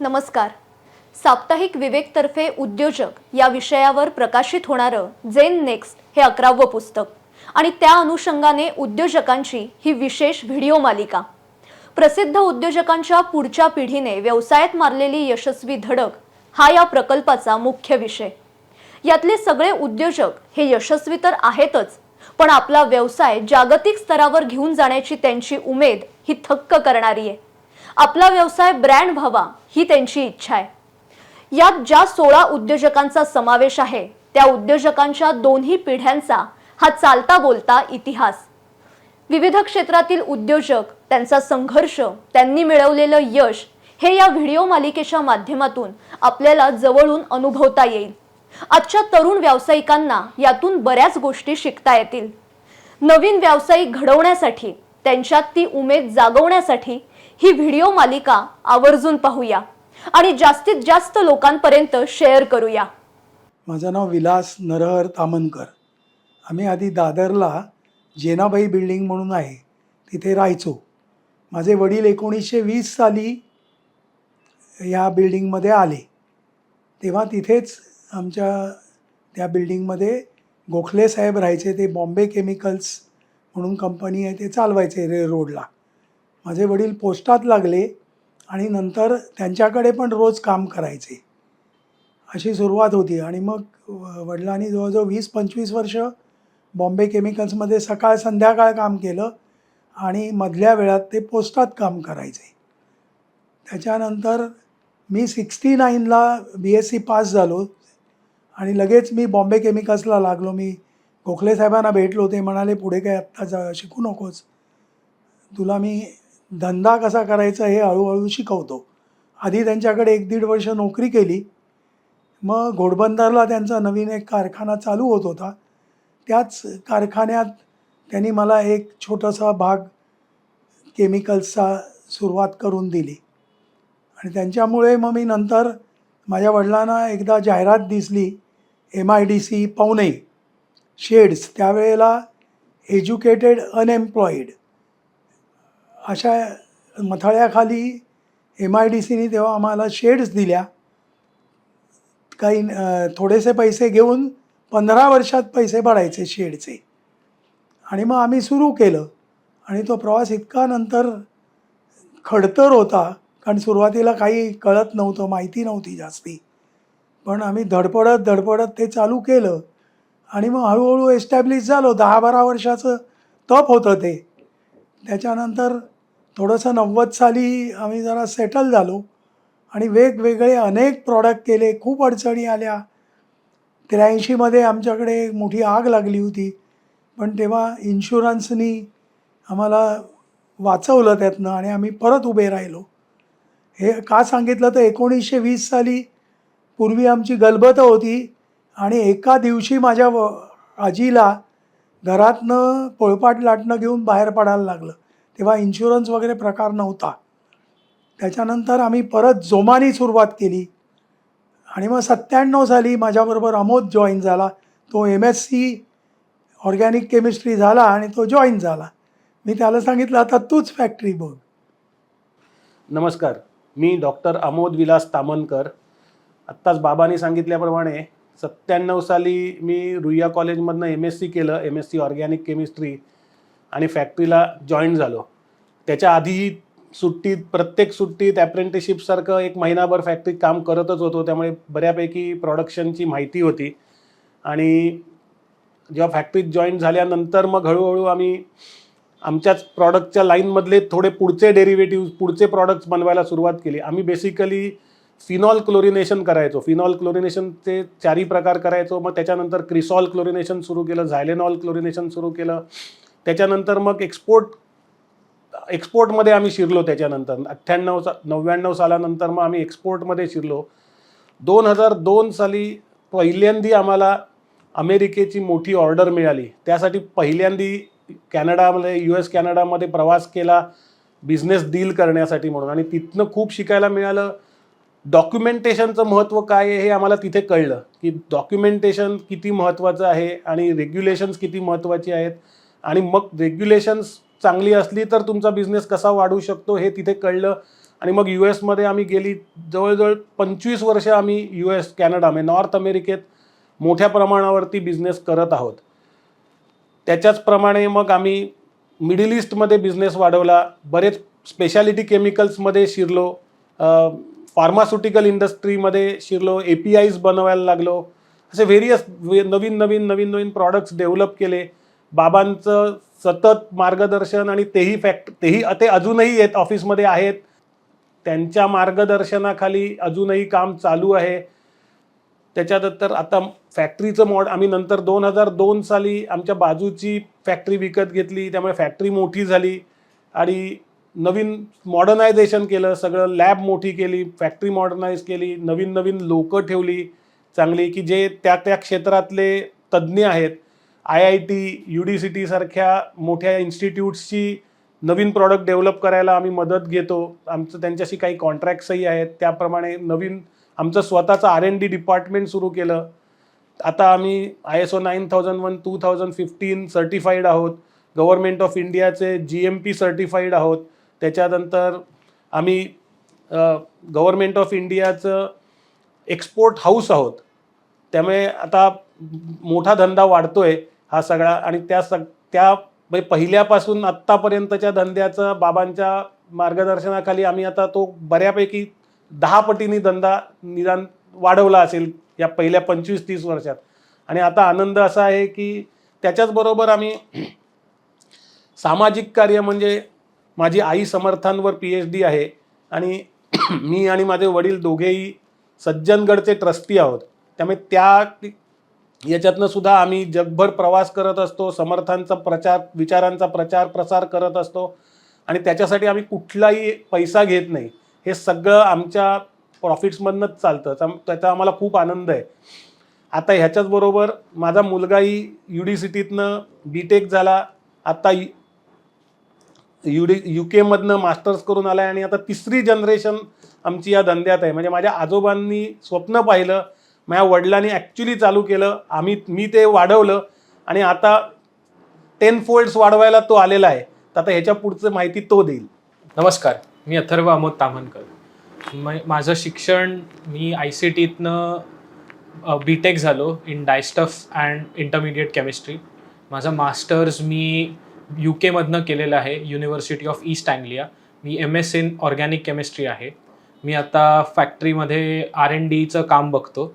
नमस्कार. साप्ताहिक विवेकतर्फे उद्योजक या विषयावर प्रकाशित होणारं जेन नेक्स्ट हे अकरावं पुस्तक आणि त्या अनुषंगाने उद्योजकांची ही विशेष व्हिडिओ मालिका. प्रसिद्ध उद्योजकांच्या पुढच्या पिढीने व्यवसायात मारलेली यशस्वी धडक हा या प्रकल्पाचा मुख्य विषय. यातले सगळे उद्योजक हे यशस्वी तर आहेतच पण आपला व्यवसाय जागतिक स्तरावर घेऊन जाण्याची त्यांची उमेद ही थक्क करणारी आहे. आपला व्यवसाय ब्रँड व्हावा ही त्यांची इच्छा आहे. यात ज्या सोळा उद्योजकांचा समावेश आहे त्या उद्योजकांच्या दोन्ही पिढ्यांचा हा चालता बोलता इतिहास. विविध क्षेत्रातील उद्योजक त्यांचा संघर्ष त्यांनी मिळवलेलं यश हे या व्हिडिओ मालिकेच्या माध्यमातून आपल्याला जवळून अनुभवता येईल. आजच्या तरुण व्यावसायिकांना यातून बऱ्याच गोष्टी शिकता येतील. नवीन व्यावसायिक घडवण्यासाठी त्यांच्यात ती उमेद जागवण्यासाठी ही व्हिडिओ मालिका आवर्जून पाहूया आणि जास्तीत जास्त लोकांपर्यंत शेअर करूया. माझं नाव विलास नरहर तामनकर. आम्ही आधी दादरला जेनाबाई बिल्डिंग म्हणून आहे. तिथे राहायचो. माझे वडील एकोणीसशे वीस साली या बिल्डिंगमध्ये आले. तेव्हा तिथेच आमच्या त्या बिल्डिंगमध्ये गोखले साहेब राहायचे ते बॉम्बे केमिकल्स म्हणून कंपनी आहे ते चालवायचे रे रोडला. माझे वडील पोस्टात लागले आणि नंतर त्यांच्याकडे पण रोज काम करायचे. अशी सुरुवात होती. आणि मग वडिलांनी जवळजवळ वीस पंचवीस वर्ष बॉम्बे केमिकल्समध्ये सकाळ संध्याकाळ काम केलं आणि मधल्या वेळात ते पोस्टात काम करायचे. त्याच्यानंतर मी सिक्स्टी नाईनला बी एस सी पास झालो आणि लगेच मी बॉम्बे केमिकल्सला लागलो. मी गोखले साहेबांना भेटलो. ते म्हणाले पुढे काय आत्ता जा शिकू नकोच तुला मी धंदा कसा करायचा हे हळूहळू शिकवतो. आधी त्यांच्याकडे एक दीड वर्ष नोकरी केली. मग घोडबंदरला त्यांचा नवीन एक कारखाना चालू होत होता. त्याच कारखान्यात त्यांनी मला एक छोटासा भाग केमिकल्सचा सुरुवात करून दिली. आणि त्यांच्यामुळे मग मी नंतर माझ्या वडिलांना एकदा जाहिरात दिसली M I D C Pawane sheds त्यावेळेला एज्युकेटेड अनएम्प्लॉईड अशा मथाळ्याखाली एम आय डी सीने तेव्हा आम्हाला शेड्स दिल्या. काही थोडेसे पैसे घेऊन पंधरा वर्षात पैसे भरायचे शेडचे आणि मग आम्ही सुरू केलं. आणि तो प्रवास इतका नंतर खडतर होता कारण सुरुवातीला काही कळत नव्हतं माहिती नव्हती जास्ती. पण आम्ही धडपडत धडपडत ते चालू केलं. आणि मग हळूहळू एस्टॅब्लिश झालो. दहा बारा वर्षाचं तप होतं ते. त्याच्यानंतर थोडंसं नव्वद साली आम्ही जरा सेटल झालो आणि वेगवेगळे अनेक प्रॉडक्ट केले खूप अडचणी आल्या. त्र्याऐंशीमध्ये आमच्याकडे एक मोठी आग लागली होती पण तेव्हा इन्शुरन्सनी आम्हाला वाचवलं त्यातनं आणि आम्ही परत उभे राहिलो. हे का सांगितलं तर एकोणीसशे वीस साली पूर्वी आमची गलबत होती आणि एका दिवशी माझ्या व आजीला घरातनं पोळपाट लाटणं घेऊन बाहेर पडायला लागलं. तेव्हा इन्शुरन्स वगैरे प्रकार नव्हता. त्याच्यानंतर आम्ही परत जोमाने सुरुवात केली. आणि मग सत्त्याण्णव साली माझ्याबरोबर अमोद जॉईन झाला. तो M S C organic chemistry झाला आणि तो जॉईन झाला. मी त्याला सांगितलं आता तूच फॅक्टरी बघ. नमस्कार. मी डॉक्टर अमोद विलास तामनकर. आत्ताच बाबांनी सांगितल्याप्रमाणे सत्त्याण्णव साली मी रुईया कॉलेजमधनं एम एस सी केलं. M S C organic chemistry आणि फॅक्टरीला जॉईन झालो. त्याच्या आधी सुट्टीत प्रत्येक सुट्टीत अप्रेंटिसशिपसारखं एक महिनाभर फॅक्टरीत काम करतच होतो. त्यामुळे बऱ्यापैकी प्रॉडक्शनची माहिती होती. आणि जेव्हा फॅक्टरीत जॉईन झाल्यानंतर मग हळूहळू आम्ही आमच्याच प्रॉडक्टच्या लाईनमधले थोडे पुढचे डेरिव्हेटिव्ह पुढचे प्रॉडक्ट्स बनवायला सुरुवात केली. आम्ही बेसिकली फिनॉल क्लोरिनेशन करायचो. फिनॉल क्लोरिनेशनचे चारही प्रकार करायचो. मग त्याच्यानंतर क्रिसॉल क्लोरिनेशन सुरू केलं. झायलेनॉल क्लोरिनेशन सुरू केलं. त्याच्यानंतर मग एक्सपोर्ट एक्सपोर्टमध्ये आम्ही शिरलो त्याच्यानंतर. अठ्ठ्याण्णव सा नव्याण्णव सालानंतर मग आम्ही एक्सपोर्टमध्ये शिरलो. दोन हजार दोन साली पहिल्यांदी आम्हाला अमेरिकेची मोठी ऑर्डर मिळाली. त्यासाठी पहिल्यांदी कॅनडामध्ये यू एस कॅनडामध्ये प्रवास केला बिझनेस डील करण्यासाठी म्हणून. आणि तिथनं खूप शिकायला मिळालं. डॉक्युमेंटेशनचं महत्त्व काय आहे हे आम्हाला तिथे कळलं. की डॉक्युमेंटेशन किती महत्त्वाचं आहे आणि रेग्युलेशन्स किती महत्त्वाची आहेत. आणि मग रेग्युलेशन्स चांगली असली तर तुमचा बिझनेस कसा वाढू शकतो हे तिथे कळलं. आणि मग यू एसमध्ये आम्ही गेली जवळजवळ पंचवीस वर्ष आम्ही यू एस कॅनडा म्हणजे नॉर्थ अमेरिकेत मोठ्या प्रमाणावरती बिझनेस करत आहोत. त्याच्याचप्रमाणे मग आम्ही मिडल ईस्टमध्ये बिझनेस वाढवला. बरेच स्पेशालिटी केमिकल्समध्ये शिरलो. फार्मास्युटिकल इंडस्ट्रीमध्ये शिरलो. ए पी आयज बनवायला लागलो. असे व्हेरियस नवीन नवीन नवीन नवीन प्रॉडक्ट्स डेव्हलप केले. बाबांचं सतत मार्गदर्शन आणि तेही फॅक्ट तेही ते अजूनही येत ऑफिसमध्ये आहेत. त्यांच्या मार्गदर्शनाखाली अजूनही काम चालू आहे. त्याच्यानंतर आता फॅक्टरीचं मॉड आम्ही नंतर दोन हजार दोन साली आमच्या बाजूची फॅक्टरी विकत घेतली त्यामुळे फॅक्टरी मोठी झाली. आणि नवीन मॉडर्नायझेशन केलं सगळं लॅब मोठी केली फॅक्टरी मॉडर्नाइज केली नवीन नवीन लोकं ठेवली चांगली की जे त्या त्या क्षेत्रातले तज्ज्ञ आहेत. I I T U D C टीसारख्या मोठ्या इन्स्टिट्यूट्सची नवीन प्रॉडक्ट डेव्हलप करायला आम्ही मदत घेतो. आमचं त्यांच्याशी काही कॉन्ट्रॅक्ट्सही आहेत. त्याप्रमाणे नवीन आमचं स्वतःचं आर एन डी डिपार्टमेंट सुरू केलं. आता आम्ही I S O nine thousand one two thousand fifteen certified आहोत. गव्हर्मेंट ऑफ इंडियाचे जी एम पी सर्टिफाईड आहोत. त्याच्यानंतर आम्ही गव्हर्मेंट ऑफ इंडियाचं एक्सपोर्ट हाऊस आहोत. त्यामुळे आता मोठा धंदा वाढतो आहे हा सगळा आणि त्या सग त्या म्हणजे पहिल्यापासून आत्तापर्यंतच्या धंद्याचं बाबांच्या मार्गदर्शनाखाली आम्ही आता तो बऱ्यापैकी दहा पटीने धंदा निदान वाढवला असेल या पहिल्या पंचवीस तीस वर्षात. आणि आता आनंद असा आहे की त्याच्याचबरोबर आम्ही सामाजिक कार्य म्हणजे माझी आई समर्थांवर पी एच डी आहे आणि मी आणि माझे वडील दोघेही सज्जनगडचे ट्रस्टी आहोत. त्यामुळे त्या याच्यातनं सुद्धा आम्ही जगभर प्रवास करत असतो समर्थांचा प्रचार विचारांचा प्रचार प्रसार करत असतो. आणि त्याच्यासाठी आम्ही कुठलाही पैसा घेत नाही. हे सगळं आमच्या प्रॉफिट्समधनंच चालतं. त्याचा आम्हाला खूप आनंद आहे. आता ह्याच्याचबरोबर माझा मुलगाही यू डी सिटीतनं बी टेक झाला. आता यू डी यू केमधनं मास्टर्स करून आला आहे आणि आता तिसरी जनरेशन आमची या धंद्यात आहे. म्हणजे माझ्या आजोबांनी स्वप्न पाहिलं माझ्या वडिलांनी ॲक्च्युली चालू केलं. आम्ही मी ते वाढवलं आणि आता टेन फोल्ड्स वाढवायला तो आलेला आहे. तर आता ह्याच्या पुढचं माहिती तो देईल. नमस्कार. मी अथर्व अमोद तामणकर माझं शिक्षण मी आय सी टीतनं बी टेक झालो in dyestuff and intermediate chemistry माझं मास्टर्स मी यू केमधनं केलेलं आहे university of East Anglia me M S in organic chemistry आहे. मी आता फॅक्टरीमध्ये आर एन डीचं काम बघतो.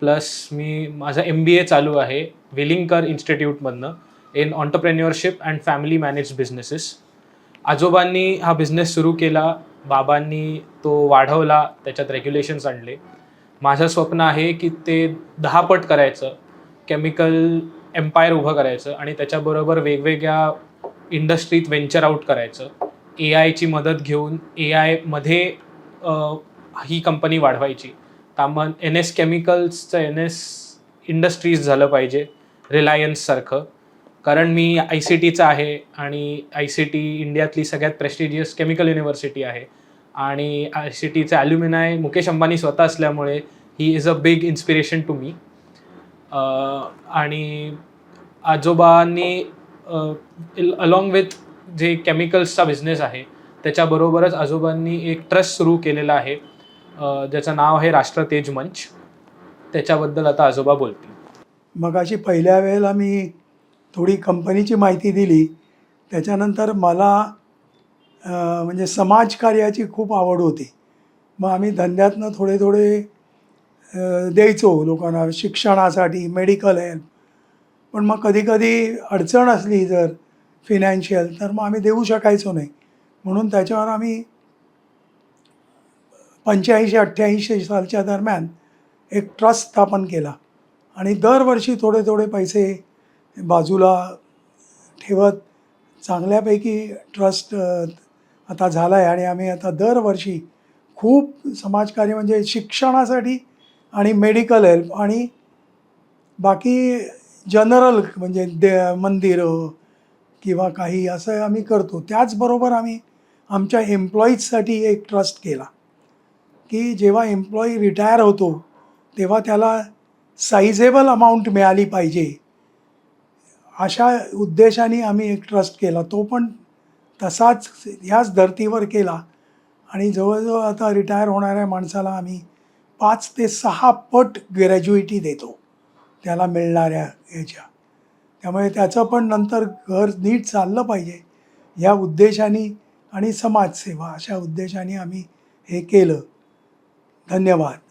प्लस मी माझा एम बी ए चालू आहे Welingkar इन्स्टिट्यूटमधनं in entrepreneurship and family manage businesses आजोबांनी हा बिझनेस सुरू केला बाबांनी तो वाढवला त्याच्यात रेग्युलेशन्स आणले. माझं स्वप्न आहे की ते दहा पट करायचं केमिकल एम्पायर उभं करायचं आणि त्याच्याबरोबर वेगवेगळ्या इंडस्ट्रीत व्हेंचर आउट करायचं. ए आयची मदत घेऊन ए आयमध्ये ही कंपनी वाढवायची. तामन एन एस केमिकल्सचं एन एस इंडस्ट्रीज झालं पाहिजे रिलायन्ससारखं कारण मी आय सी टीचा आहे आणि आय सी टी इंडियातली सगळ्यात प्रेस्टिजियस केमिकल युनिव्हर्सिटी आहे. आणि आय सी टीचे ॲल्युमिनाय मुकेश अंबानी स्वतः असल्यामुळे he is a big inspiration to me आणि आजोबांनी अलॉंग विथ जे केमिकल्सचा बिझनेस आहे त्याच्याबरोबरच आजोबांनी एक ट्रस्ट सुरू केलेला आहे. ज्याचं नाव आहे राष्ट्र तेज मंच. त्याच्याबद्दल आता आजोबा बोलतील. मगाशी पहिल्या वेळेला मी थोडी कंपनीची माहिती दिली. त्याच्यानंतर मला म्हणजे समाजकार्याची खूप आवड होती. मग आम्ही धंद्यातनं थोडे थोडे द्यायचो लोकांना शिक्षणासाठी मेडिकल हेल्प. पण मग कधीकधी अडचण असली जर फिनॅन्शियल तर मग आम्ही देऊ शकायचो नाही. म्हणून त्याच्यावर आम्ही पंच्याऐंशी अठ्ठ्याऐंशी सालच्या दरम्यान एक ट्रस्ट स्थापन केला. आणि दरवर्षी थोडे थोडे पैसे बाजूला ठेवत चांगल्यापैकी ट्रस्ट आता झाला आहे आणि आम्ही आता दरवर्षी खूप समाजकार्य म्हणजे शिक्षणासाठी आणि मेडिकल हेल्प आणि बाकी जनरल म्हणजे दे मंदिरं किंवा काही असं आम्ही करतो. त्याचबरोबर आम्ही आमच्या एम्प्लॉईजसाठी एक ट्रस्ट केला. की जेव्हा एम्प्लॉई रिटायर होतो तेव्हा त्याला साइजेबल अमाऊंट मिळाली पाहिजे. अशा उद्देशाने आम्ही एक ट्रस्ट केला. तो पण तसाच ह्याच धर्तीवर केला. आणि जवळजवळ आता रिटायर होणाऱ्या माणसाला आम्ही पाच ते सहा पट ग्रॅज्युएटी देतो. त्याला मिळणाऱ्या याच्या त्यामुळे त्याचं पण नंतर घर नीट चाललं पाहिजे. या उद्देशाने आणि समाजसेवा अशा उद्देशाने आम्ही हे केलं. धन्यवाद.